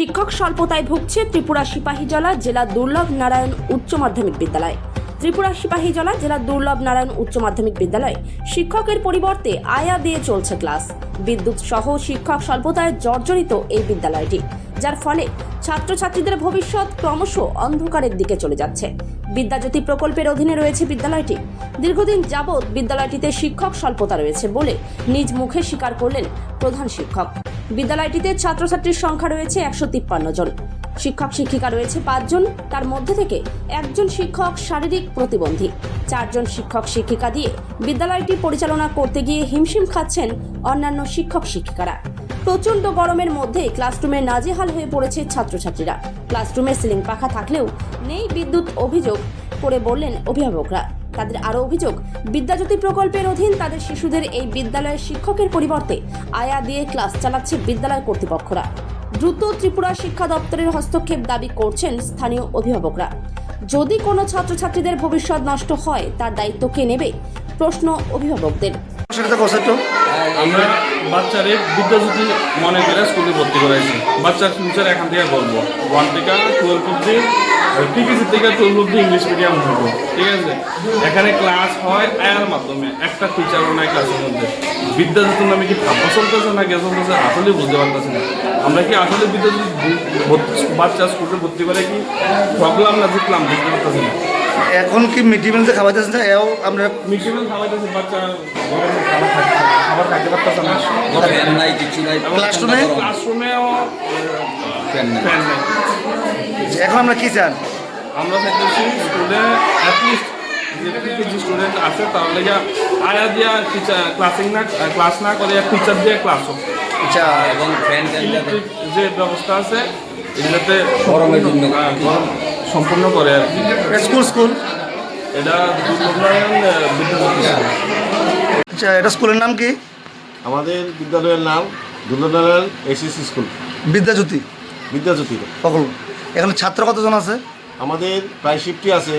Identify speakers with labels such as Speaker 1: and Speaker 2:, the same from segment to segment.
Speaker 1: শিক্ষক স্বল্পতায় ভুগছে ত্রিপুরা সিপাহী সিপাহীজলা জেলা দুর্লভ নারায়ণ উচ্চ মাধ্যমিক বিদ্যালয়। ত্রিপুরা সিপাহীজলা জেলা দুর্লভ নারায়ণ উচ্চ মাধ্যমিক বিদ্যালয়। শিক্ষকের পরিবর্তে আয়া দিয়ে চলছে ক্লাস। বিদ্যুৎ সহ শিক্ষক স্বল্পতায় জর্জরিত এই বিদ্যালয়টি, যার ফলে ছাত্রছাত্রীদের ভবিষ্যৎ ক্রমশ অন্ধকারের দিকে চলে যাচ্ছে। বিদ্যাজ্যোতি প্রকল্পের অধীনে রয়েছে বিদ্যালয়টি। দীর্ঘদিন যাবৎ বিদ্যালয়টিতে শিক্ষক স্বল্পতা রয়েছে বলে নিজ মুখে স্বীকার করলেন প্রধান শিক্ষক। বিদ্যালয়টিতে ছাত্রছাত্রীর সংখ্যা রয়েছে একশো তিপ্পান্ন জন। শিক্ষক, শিক্ষিকা রয়েছে পাঁচজন, তার মধ্যে থেকে একজন শিক্ষক শারীরিক প্রতিবন্ধী। চারজন শিক্ষক, শিক্ষিকা দিয়ে বিদ্যালয়টি পরিচালনা করতে গিয়ে হিমশিম খাচ্ছেন অন্যান্য শিক্ষক, শিক্ষিকারা। প্রচণ্ড গরমের মধ্যে ক্লাসরুমে নাজেহাল হয়ে পড়েছে ছাত্রছাত্রীরা। ক্লাসরুমে সিলিং পাখা থাকলেও নেই বিদ্যুৎ অভিযোগ করে বললেন অভিভাবকরা। তাদের আরও অভিযোগ, বিদ্যাজ্যোতি প্রকল্পের অধীন তাদের শিশুদের এই বিদ্যালয়ের শিক্ষকের পরিবর্তে আয়া দিয়ে ক্লাস চালাচ্ছে বিদ্যালয় কর্তৃপক্ষরা। দ্রুত ত্রিপুরা শিক্ষা দপ্তরের হস্তক্ষেপ দাবি করছেন স্থানীয় অভিভাবকরা। যদি কোনো ছাত্রছাত্রীদের ভবিষ্যৎ নষ্ট হয়, তার দায়িত্ব কে নেবে? প্রশ্ন অভিভাবকদের।
Speaker 2: আমরা বাচ্চারে বিদ্যাজ্যোতি মনে করে স্কুলে ভর্তি করাইছি। বাচ্চার ফিউচার এখান থেকে বলব। ওয়ান থেকে টুয়েলভ অব্দি টিকিসি থেকে টুয়েলভ অব্দি ইংলিশ মিডিয়াম হইব। ঠিক আছে? এখানে ক্লাস হয় আয়ার মাধ্যমে, একটা টিচারও নাই ক্লাসের মধ্যে। বিদ্যাজ্যোতির নামে কি ভাবনা চলতেছে না কে চলতেছে আসলে বুঝতে পারতেছি না। আমরা কি আসলে বিদ্যাজ্যোতি বাচ্চা স্কুলে ভর্তি করে কি প্রবলেম না জিতলাম বুঝতে পারতেছি না।
Speaker 3: এখন কি মিড ডে মিলতে খাওয়া যাচ্ছে না এও আমরা
Speaker 2: মিড ডে মিল খাওয়াইতেছে বাচ্চা খাবার খাইতে খাবার খাইতে পারতেছে না।
Speaker 4: ফ্যান নাই কিছু নাই।
Speaker 3: ক্লাসরুমে?
Speaker 2: ক্লাসরুমেও
Speaker 4: ফ্যান নাই।
Speaker 2: ফ্যান নেই।
Speaker 3: এখন আমরা কি চান?
Speaker 2: আমরা চাইতেছি স্কুলে অ্যাটলিস্ট যে স্টুডেন্ট আছে তাহলে আয়া দিয়া টিচার ক্লাসিং না ক্লাস না করে টিচার দিয়ে ক্লাস হোক।
Speaker 3: আচ্ছা।
Speaker 4: এবং ফ্যান
Speaker 2: যে ব্যবস্থা আছে এটাতে
Speaker 4: গরমের জন্য।
Speaker 2: গরম সম্পূর্ণ করে আর কি।
Speaker 3: School school?
Speaker 2: এটা
Speaker 3: আচ্ছা এটা স্কুলের নাম কি?
Speaker 5: আমাদের বিদ্যালয়ের নাম দুর্লনারায়ণ এসএসসি স্কুল।
Speaker 3: বিদ্যাজ্যোতি।
Speaker 5: বিদ্যাজ্যোতি।
Speaker 3: সকল। এখানে ছাত্র কতজন আছে?
Speaker 5: আমাদের প্রায় শিফটি আছে।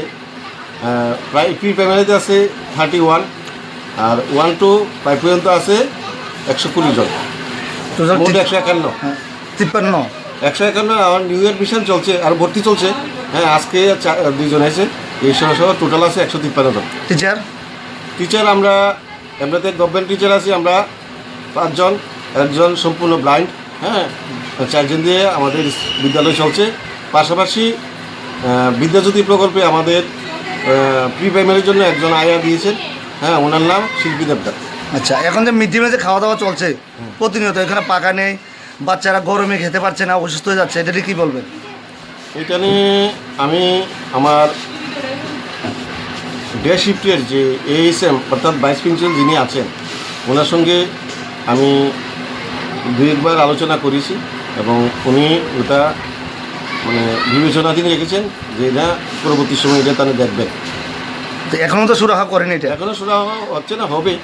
Speaker 5: প্রায় প্রি প্রাইমারিতে আছে থার্টি ওয়ান আর ওয়ান টু প্রায় পর্যন্ত আছে একশো কুড়ি জন। মোট একশো একান্ন।
Speaker 3: হ্যাঁ, তিপ্পান্ন।
Speaker 5: একশো একান্ন আমার নিউ ইয়ার মিশন চলছে আর ভর্তি চলছে। হ্যাঁ আজকে দুইজন এসে এই সহ সহ টোটাল আছে একশো তিপ্পান্ন জন
Speaker 3: টিচার
Speaker 5: টিচার আমরা এমনিতে গভর্নমেন্ট টিচার আছি আমরা পাঁচজন একজন সম্পূর্ণ ব্লাইন্ড হ্যাঁ। চারজন দিয়ে আমাদের বিদ্যালয় চলছে। পাশাপাশি বিদ্যাজ্যোতি প্রকল্পে আমাদের প্রি প্রাইমারির জন্য একজন আয়া দিয়েছেন। হ্যাঁ ওনার নাম শিল্পী দেবদার
Speaker 3: আচ্ছা এখন যে মিড ডে মিলে যে খাওয়া দাওয়া চলছে প্রতিনিয়ত এখানে পাকা নেই বাচ্চারা গরমে খেতে পারছে না অসুস্থ হয়ে যাচ্ছে এটা কী বলবেন?
Speaker 5: এটা নিয়ে আমি আমার ডে শিফটের যে এএসএম অর্থাৎ ভাইস প্রিন্সিপাল যিনি আছেন ওনার সঙ্গে আমি দু একবার আলোচনা করেছি এবং উনি ওটা মানে বিবেচনাধীন রেখেছেন যে এটা পরবর্তী সময় এটা তারা দেখবেন।
Speaker 3: তো এখনও তো সুরাহা করেনি এটা?
Speaker 5: এখনও সুরাহা হচ্ছে না হবে।